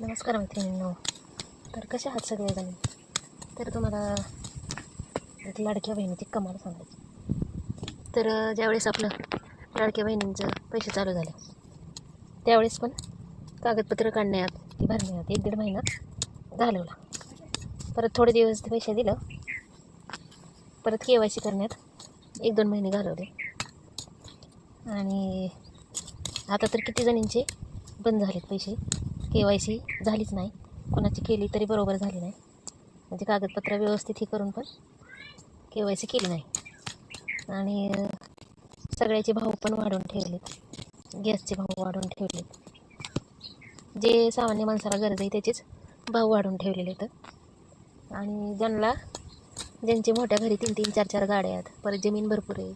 नमस्कार मैत्रिणींनो. तर कसे आहात सगळेजण? तर तुम्हाला एक लाडक्या बहिणीची कमाल सांगायची. तर ज्यावेळेस आपलं लाडक्या बहिणींचं पैसे चालू झाले त्यावेळेस पण कागदपत्र काढण्यात ती भरण्यात एक दीड महिना घालवला. परत थोडे दिवस ते पैसे दिलं. परत के वाय सी करण्यात एक दोन महिने घालवले. आणि आता तर किती जणींचे बंद झालेत पैसे. के वाय सी झालीच नाही. कोणाची केली तरी बरोबर झाली नाही. म्हणजे कागदपत्र व्यवस्थित ही करून पण के वाय सी केली नाही. आणि सगळ्याचे भाव पण वाढवून ठेवलेत. गॅसचे भाव वाढवून ठेवलेत. जे सामान्य माणसाला गरज आहे त्याचेच भाव वाढवून ठेवलेले आहेत. आणि ज्यांना ज्यांचे मोठ्या घरी तीन तीन चार चार गाड्या आहेत. परत जमीन भरपूर आहे.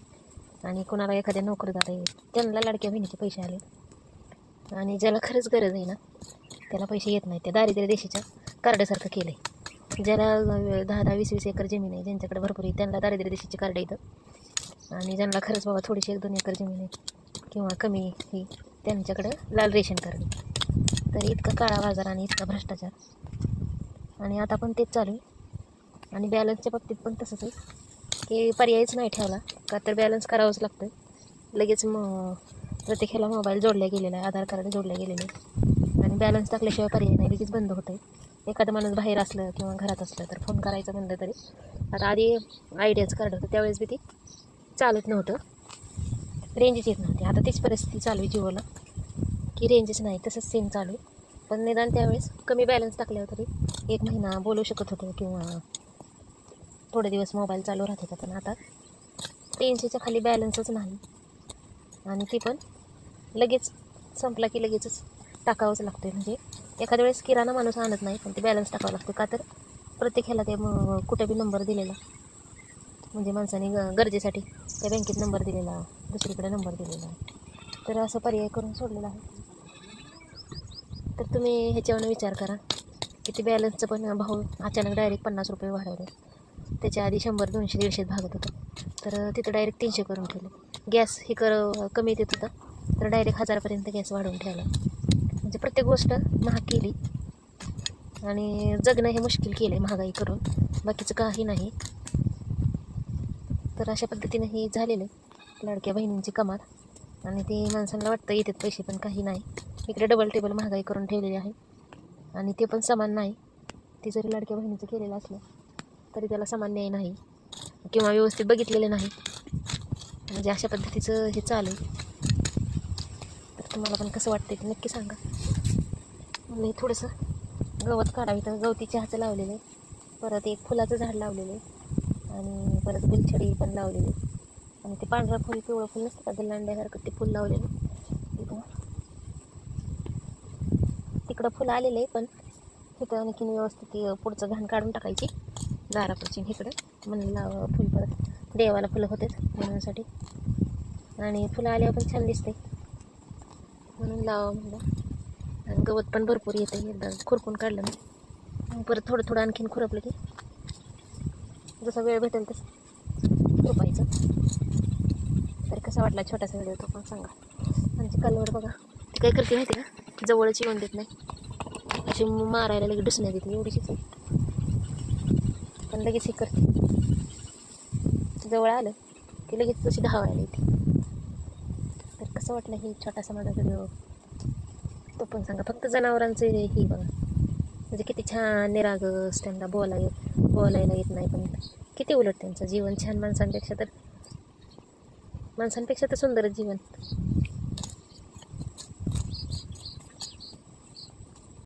आणि कोणाला एखाद्या नोकरदार आहे. त्यांना लाडक्या बहिणीचे पैसे आले आणि ज्याला खरंच गरज आहे ना त्याला पैसे येत नाही त्या दारिद्र्य देशाच्या कार्डासारखं केलं आहे ज्याला दहा दहा वीस वीस एकर जमीन आहे ज्यांच्याकडे भरपूर आहे त्यांना दारिद्र्य देशाची कार्ड येतं आणि ज्यांना खरंच बाबा थोडीशी एक दोन एकर जमीन आहे किंवा कमी ही त्यांच्याकडं लाल रेशन कार्ड तर इतका काळा बाजार आणि इतका भ्रष्टाचार. आणि आता पण तेच चालू आहे. आणि बॅलन्सच्या बाबतीत पण तसंच आहे. की पर्यायच नाही ठेवला का तर बॅलन्स करावंच लागतं लगेच मग प्रत्येकाला मोबाईल जोडल्या गेलेला आहे आधार कार्ड जोडल्या गेलेले आहे. आणि बॅलन्स टाकल्याशिवाय पर्याय नाही. लगेच बंद होतं आहे एखादं माणूस बाहेर असलं किंवा घरात असलं तर फोन करायचं म्हणलं तरी. आता आधी आयडियाचं कार्ड होतं. त्यावेळेस बी ती चालत नव्हतं. रेंजच येत नव्हती. आता तीच परिस्थिती चालू आहे जिओला. की रेंजच नाही. तसंच सेम चालू आहे. पण निदान त्यावेळेस कमी बॅलन्स टाकल्यावर तरी एक महिना बोलू शकत होतो किंवा थोडे दिवस मोबाईल चालू राहत होता. पण आता तीनशेच्या खाली बॅलन्सच नाही. आणि ती पण लगेच संपला की लगेचच टाकावंच लागतं म्हणजे एखाद्या वेळेस किराणा माणूस आणत नाही पण ते बॅलन्स टाकावं लागतं. का तर प्रत्येक ह्याला ते मग कुठे बी नंबर दिलेला. म्हणजे माणसाने ग गरजेसाठी त्या बँकेत नंबर दिलेला दुसरीकडे नंबर दिलेला. तर असं पर्याय करून सोडलेला आहे. तर तुम्ही ह्याच्यावर विचार करा. की ते बॅलन्सचं पण भाव अचानक डायरेक्ट पन्नास रुपये वाढवले. त्याच्या आधी शंभर दोनशे दीडशेत भागत होतं. तर तिथं डायरेक्ट तीनशे करून ठेवलं. गॅस हे कर कमी देत होतं. तर डायरेक्ट हजारापर्यंत गॅस वाढवून ठेवला. म्हणजे प्रत्येक गोष्ट महाग केली. आणि जगणं हे मुश्किल केलं आहे महागाई करून. बाकीचं काही नाही. तर अशा पद्धतीनं हे झालेलं आहे. लाडक्या बहिणींची कमाल. आणि ते माणसांना वाटतं येतात पैसे पण काही नाही. इकडे डबल टेबल महागाई करून ठेवलेली आहे. आणि ते पण समान नाही. ते जरी लाडक्या बहिणीचं केलेलं असलं तरी त्याला समान न्याय नाही. किंवा व्यवस्थित बघितलेलं नाही. म्हणजे अशा पद्धतीचं हे चालू आहे. तुम्हाला पण कसं वाटतं ते नक्की सांगा. मी थोडंसं गवत काढावी तर गवती चहाचं लावलेलं. आहे परत एक फुलाचं झाड लावलेलं. आहे आणि परत गुलछडी पण लावलेली. आहे. आणि ते पांढरं फुल पिवळं फुल नसतं का? गल्लांड्यासारखं ते फुल लावलेलं. आहे. तिथं तिकडं फुलं आलेलं आहे पण तिथं आणखीन व्यवस्थित पुढचं घाण काढून टाकायची. दारापुढची इकडं. म्हणलं लावा फुल परत देवाला फुलं होतेच म्हणण्यासाठी आणि फुलं आल्यावर पण छान दिसते म्हणून लावा म्हणलं. आणि गवत पण भरपूर येतं एकदा. खुरपून काढलं ना मग परत थोडं थोडं आणखीन खुरपलं की. जसा वेळ भेटेल तसं. खुरपायचं. तर कसा वाटला छोटासा व्हिडिओ तो पण सांगा. आमची कालवड बघा. ती काय करते माहिती का? जवळच येऊन देत नाही. अशी मारायला लगेच डुसण्यात देते. एवढीशीच पण लगेच हे करते. जवळ आलं की लगेच तशी धावायला येते. कसं वाटलं हे छोटासा माझा व्हिडिओ तो पण सांगा. फक्त जनावरांचं ही हे बघा. म्हणजे किती छान निरागस त्यांना बोलाय बोलायला येत नाही पण किती उलट त्यांचं जीवन. छान माणसांपेक्षा तर माणसांपेक्षा तर सुंदरच जीवन.